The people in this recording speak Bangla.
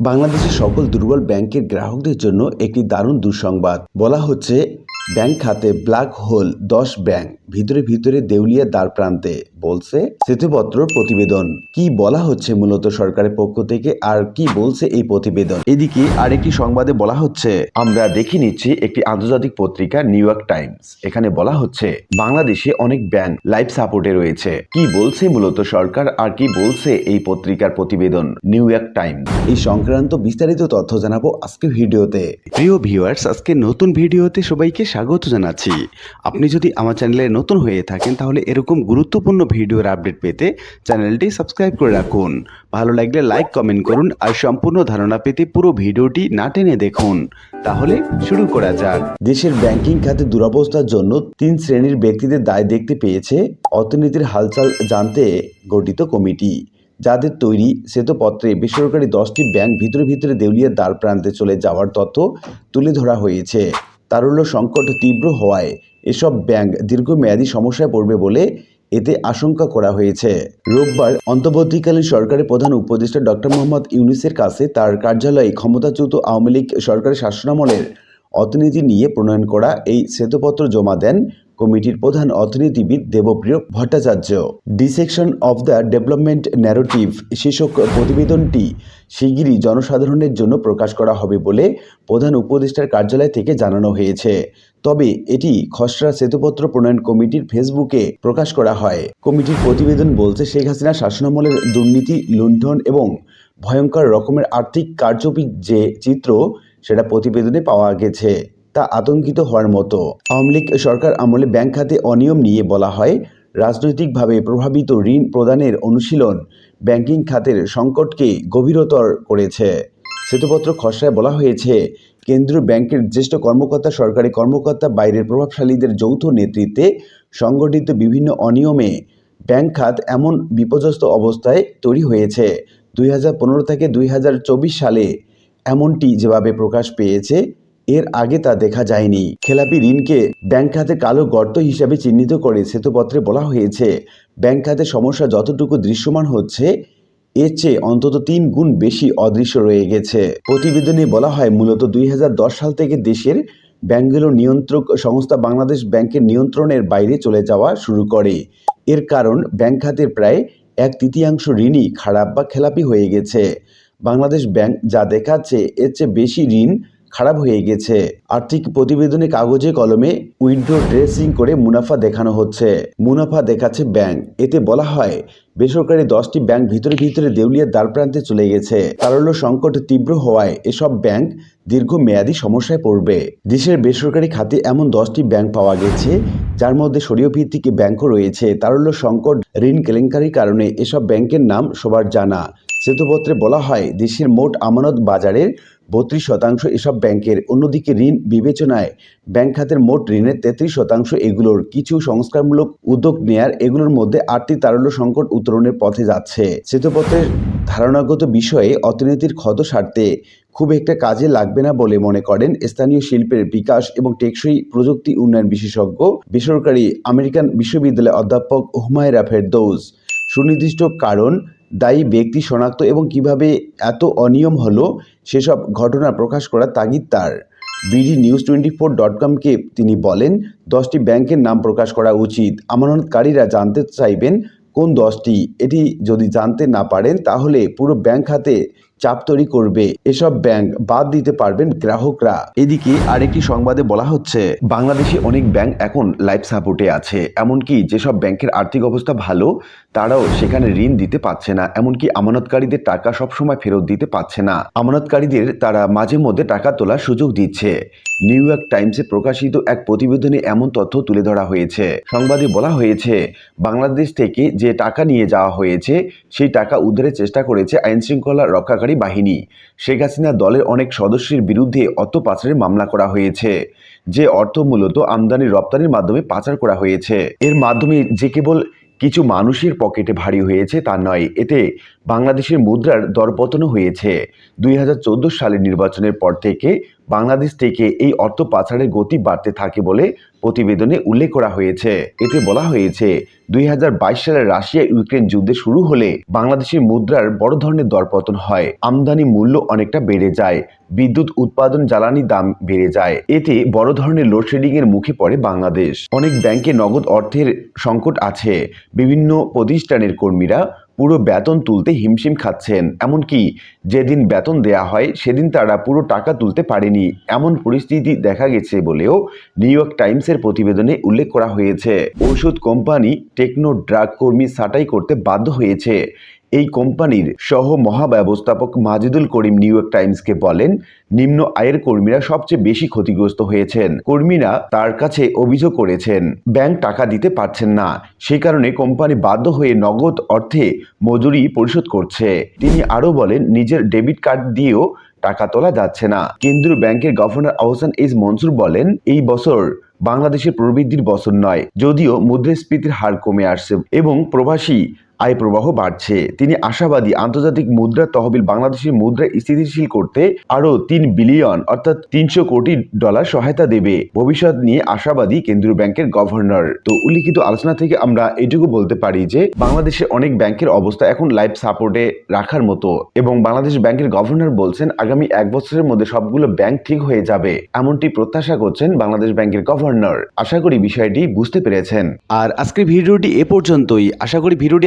বাংলাদেশের সকল দুর্বল ব্যাংকের গ্রাহকদের জন্য একটি দারুণ দুঃসংবাদ। বলা হচ্ছে, ব্যাংক খাতে ব্ল্যাক হোল দশ ব্যাংক। ভিতরে ভিতরে দেউলিয়া দ্বার প্রান্তে বলছে শ্বেতপত্র প্রতিবেদন। কি বলা হচ্ছে মূলত সরকারের পক্ষ থেকে? আর কি বলছে এই প্রতিবেদন? এদিকে আরেকটি সংবাদে বলা হচ্ছে, আমরা দেখে নিচ্ছি একটি আন্তর্জাতিক পত্রিকা, নিউ ইয়র্ক টাইমস। এখানে বলা হচ্ছে, বাংলাদেশে অনেক ব্যাংক লাইফ সাপোর্টে রয়েছে। কি বলছে মূলত সরকার? আর কি বলছে এই পত্রিকার প্রতিবেদন, নিউ ইয়র্ক টাইমস? এই সংক্রান্ত বিস্তারিত তথ্য জানাব আজকে ভিডিওতে। প্রিয় ভিউয়ার্স, আজকে নতুন ভিডিওতে সবাইকে স্বাগত জানাচ্ছি। আপনি যদি আমার চ্যানেলে নতুন হয়ে থাকেন, তাহলে এরকম গুরুত্বপূর্ণ ভিডিওর আপডেট পেতে চ্যানেলটি সাবস্ক্রাইব করে রাখুন। ভালো লাগলে লাইক, কমেন্ট করুন আর সম্পূর্ণ ধারণা পেতে পুরো ভিডিওটি না টেনে দেখুন। তাহলে শুরু করা যাক। দেশের ব্যাংকিং খাতে দুরবস্থার জন্য তিন শ্রেণির ব্যক্তিদের দায় দেখতে পেয়েছে অর্থনীতির হালচাল জানতে গঠিত কমিটি। যাদের তৈরি শ্বেতপত্রে বেসরকারি দশটি ব্যাংক ভিতরে ভিতরে দেউলিয়ার দ্বার প্রান্তে চলে যাওয়ার তথ্য তুলে ধরা হয়েছে। তারল্য সংকট তীব্র হওয়ায় এসব ব্যাংক দীর্ঘমেয়াদী সমস্যায় পড়বে বলে এতে আশঙ্কা করা হয়েছে। রোববার অন্তর্বর্তীকালীন সরকারের প্রধান উপদেষ্টা ডক্টর মোহাম্মদ ইউনিসের কাছে তার কার্যালয়ে ক্ষমতাচ্যুত আওয়ামী লীগ সরকারের শাসনামলের অর্থনীতি নিয়ে প্রণয়ন করা এই শ্বেতপত্র জমা দেন কমিটির প্রধান অর্থনীতিবিদ Debapriya Bhattacharya. Dissection of the development narrative শীর্ষক প্রতিবেদনটি শিগগিরই জনসাধারণের জন্য প্রকাশ করা হবে বলে প্রধান উপদেষ্টার কার্যালয় থেকে জানানো হয়েছে। তবে এটি খসড়া সেতুপত্র প্রণয়ন কমিটির ফেসবুকে প্রকাশ করা হয়। কমিটির প্রতিবেদন বলছে, শেখ হাসিনা শাসনামলের দুর্নীতি, লুণ্ঠন এবং ভয়ঙ্কর রকমের আর্থিক কারচুপির যে চিত্র, সেটা প্রতিবেদনে পাওয়া গেছে। তা আতঙ্কিত হওয়ার মতো। আওয়ামী লীগ সরকার আমলে ব্যাংক খাতে অনিয়ম নিয়ে বলা হয়, রাজনৈতিকভাবে প্রভাবিত ঋণ প্রদানের অনুশীলন ব্যাংকিং খাতের সংকটকে গভীরতর করেছে। শ্বেতপত্র খসড়ায় বলা হয়েছে, কেন্দ্রীয় ব্যাংকের জ্যেষ্ঠ কর্মকর্তা, সরকারি কর্মকর্তা, বাইরের প্রভাবশালীদের যৌথ নেতৃত্বে সংগঠিত বিভিন্ন অনিয়মে ব্যাংক খাত এমন বিপর্যস্ত অবস্থায় তৈরি হয়েছে। দুই হাজার পনেরো থেকে দুই হাজার চব্বিশ সালে এমনটি যেভাবে প্রকাশ পেয়েছে এর আগে তা দেখা যায়নি। খেলাপি ঋণকে ব্যাংক খাতে কালো গর্ত হিসাবে চিহ্নিত করে শ্বেতপত্রে বলা হয়েছে, ব্যাংক খাতে সমস্যা যতটুকু দৃশ্যমান হচ্ছে, এর চেয়ে অন্তত তিন গুণ বেশি অদৃশ্য রয়ে গেছে। প্রতিবেদনে বলা হয়, মূলত দুই হাজার দশ সাল থেকে দেশের ব্যাংকগুলো নিয়ন্ত্রক সংস্থা বাংলাদেশ ব্যাংকের নিয়ন্ত্রণের বাইরে চলে যাওয়া শুরু করে। এর কারণ, ব্যাংক খাতের প্রায় এক তৃতীয়াংশ ঋণই খারাপ বা খেলাপি হয়ে গেছে। বাংলাদেশ ব্যাংক যা দেখাচ্ছে, এর চেয়ে বেশি ঋণ খারাপ হয়ে গেছে। আর্থিক প্রতিবেদনে কাগজে কলমে উইন্ডো ড্রেসিং করে মুনাফা দেখানো হচ্ছে। মুনাফা দেখাচ্ছে ব্যাংক। এতে বলা হয়, বেসরকারি দশটি ব্যাংক ভিতরে ভিতরে দেউলিয়ার দ্বারপ্রান্তে চলে গেছে। তারল্য সংকট তীব্র হওয়ায় এসব ব্যাংক দীর্ঘ দীর্ঘমেয়াদী সমস্যায় পড়বে। দেশের বেসরকারি খাতে এমন দশটি ব্যাংক পাওয়া গেছে, যার মধ্যে সরিয় ভিত্তিক ব্যাংকও রয়েছে। তারল্য সংকট ঋণ কেলেঙ্কারির কারণে এসব ব্যাংকের নাম সবার জানা। শ্বেতপত্রে বলা হয়, দেশের মোট আমানত বাজারের বত্রিশ শতাংশ এসব ব্যাংকের। অন্যদিকে ঋণ বিবেচনায় ব্যাংক খাতের মোট ঋণের তেত্রিশ শতাংশ এগুলোর কিছু সংস্কারমূলক উদ্যোগ নেয়ার এগুলোর মধ্যে আটটি তারল্য সংকট উত্তরণের পথে যাচ্ছে। শ্বেতপত্রের ধারণাগত বিষয়ে অর্থনীতির ক্ষত সারতে খুব একটা কাজে লাগবে না বলে মনে করেন স্থানীয় শিল্পের বিকাশ এবং টেকসই প্রযুক্তি উন্নয়ন বিশেষজ্ঞ, বেসরকারি আমেরিকান বিশ্ববিদ্যালয়ের অধ্যাপক হুমায়রা ফেরদৌস। সুনির্দিষ্ট কারণ দায়ী ব্যক্তি শনাক্ত এবং কীভাবে এত অনিয়ম হলো সেসব ঘটনা প্রকাশ করার তাগিদ তার। BD news twenty four dot কমকে তিনি বলেন, দশটি ব্যাংকের নাম প্রকাশ করা উচিত। আমানতকারীরা জানতে চাইবেন কোন দশটি। এটি যদি জানতে না পারেন, তাহলে পুরো ব্যাংক হাতে চাপ তৈরি করবে। এসব ব্যাংক বাদ দিতে পারবেন গ্রাহকরা। এদিকে আরেকটি সংবাদে বলা হচ্ছে, বাংলাদেশে অনেক ব্যাংক এখন লাইফ সাপোর্টে আছে। এমনকি যেসব ব্যাংকের আর্থিক অবস্থা ভালো, তারাও সেখানে ঋণ দিতে পারছে না। এমনকি আমানতকারীদের টাকা সবসময় ফেরত দিতে পারছে না। আমানতকারীদের তারা মাঝে মধ্যে টাকা তোলার সুযোগ দিচ্ছে। নিউ ইয়র্ক টাইমসে প্রকাশিত এক প্রতিবেদনে এমন তথ্য তুলে ধরা হয়েছে। সংবাদে বলা হয়েছে, বাংলাদেশ থেকে যে টাকা নিয়ে যাওয়া হয়েছে, সেই টাকা উদ্ধারের চেষ্টা করেছে আইনশৃঙ্খলা রক্ষাকারী বাহিনী। শেখ হাসিনা দলের অনেক সদস্যের বিরুদ্ধে অর্থ পাচারের মামলা করা হয়েছে, যে অর্থ মূলত আমদানি রপ্তানির মাধ্যমে পাচার করা হয়েছে। এর মাধ্যমে যে কেবল কিছু মানুষের পকেটে ভারী হয়েছে তা নয়, এতে বাংলাদেশের মুদ্রার দরপতনও হয়েছে। দুই হাজার চোদ্দ সালের নির্বাচনের পর থেকে বাংলাদেশ থেকে এই অর্থ পাচারের গতি বাড়তে থাকে বলে প্রতিবেদনে উল্লেখ করা হয়েছে। এতে বলা হয়েছে, দুই হাজার বাইশ সালে রাশিয়া ইউক্রেন যুদ্ধে শুরু হলে বাংলাদেশের মুদ্রার বড় ধরনের দরপতন হয়। আমদানি মূল্য অনেকটা বেড়ে যায়, বিদ্যুৎ উৎপাদন জ্বালানি দাম বেড়ে যায়। এতে বড় ধরনের লোডশেডিং এর মুখে পড়ে বাংলাদেশ। অনেক ব্যাংকে নগদ অর্থের সংকট আছে। বিভিন্ন প্রতিষ্ঠানের কর্মীরা পুরো বেতন তুলতে হিমশিম খাচ্ছেন। এমনকি যেদিন বেতন দেয়া হয়, সেদিন তারা পুরো টাকা তুলতে পারেনি। এমন পরিস্থিতি দেখা গেছে বলেও নিউ ইয়র্ক টাইমসের প্রতিবেদনে উল্লেখ করা হয়েছে। ওষুধ কোম্পানি টেকনো ড্রাগ কর্মী ছাঁটাই করতে বাধ্য হয়েছে। এই কোম্পানির সহ মহাব্যবস্থাপক মাজিদুল করিম নিউ ইয়র্ক টাইমসকে বলেন, নিম্ন আয়ের কর্মীরা সবচেয়ে বেশি ক্ষতিগ্রস্ত হয়েছেন। কর্মীরা তার কাছে অভিযোগ করেছেন, ব্যাংক টাকা দিতে পারছেন না। সেই কারণে কোম্পানি বাধ্য হয়ে নগদ অর্থে মজুরি পরিশোধ করছে। তিনি আরও বলেন, নিজের ডেবিট কার্ড দিয়েও টাকা তোলা যাচ্ছে না। কেন্দ্রীয় ব্যাংকের গভর্নর আহসান এইচ মনসুর বলেন, এই বছর বাংলাদেশের প্রবৃদ্ধির বছর নয়, যদিও মুদ্রাস্ফীতির হার কমে আসছে এবং প্রবাসী আয় প্রবাহ বাড়ছে। তিনি আশাবাদী আন্তর্জাতিক মুদ্রা তহবিল বাংলাদেশের মুদ্রা স্থিতিশীল করতে আরও তিন বিলিয়ন অর্থাৎ তিনশো কোটি ডলার সহায়তা দেবে। ভবিষ্যৎ নিয়ে আশাবাদী কেন্দ্রীয় ব্যাংকের গভর্নর। তো উল্লিখিত আলোচনা থেকে আমরা এটুকু বলতে পারি যে বাংলাদেশে অনেক ব্যাংকের অবস্থা এখন লাইফ সাপোর্টে রাখার মতো এবং বাংলাদেশ ব্যাংকের গভর্নর বলছেন, আগামী এক বছরের মধ্যে সবগুলো ব্যাংক ঠিক হয়ে যাবে। এমনটি প্রত্যাশা করছেন বাংলাদেশ ব্যাংকের গভর্নর। আশা করি বিষয়টি বুঝতে পেরেছেন। আর আজকের ভিডিওটি এ পর্যন্তই। আশা করি ভিডিওটি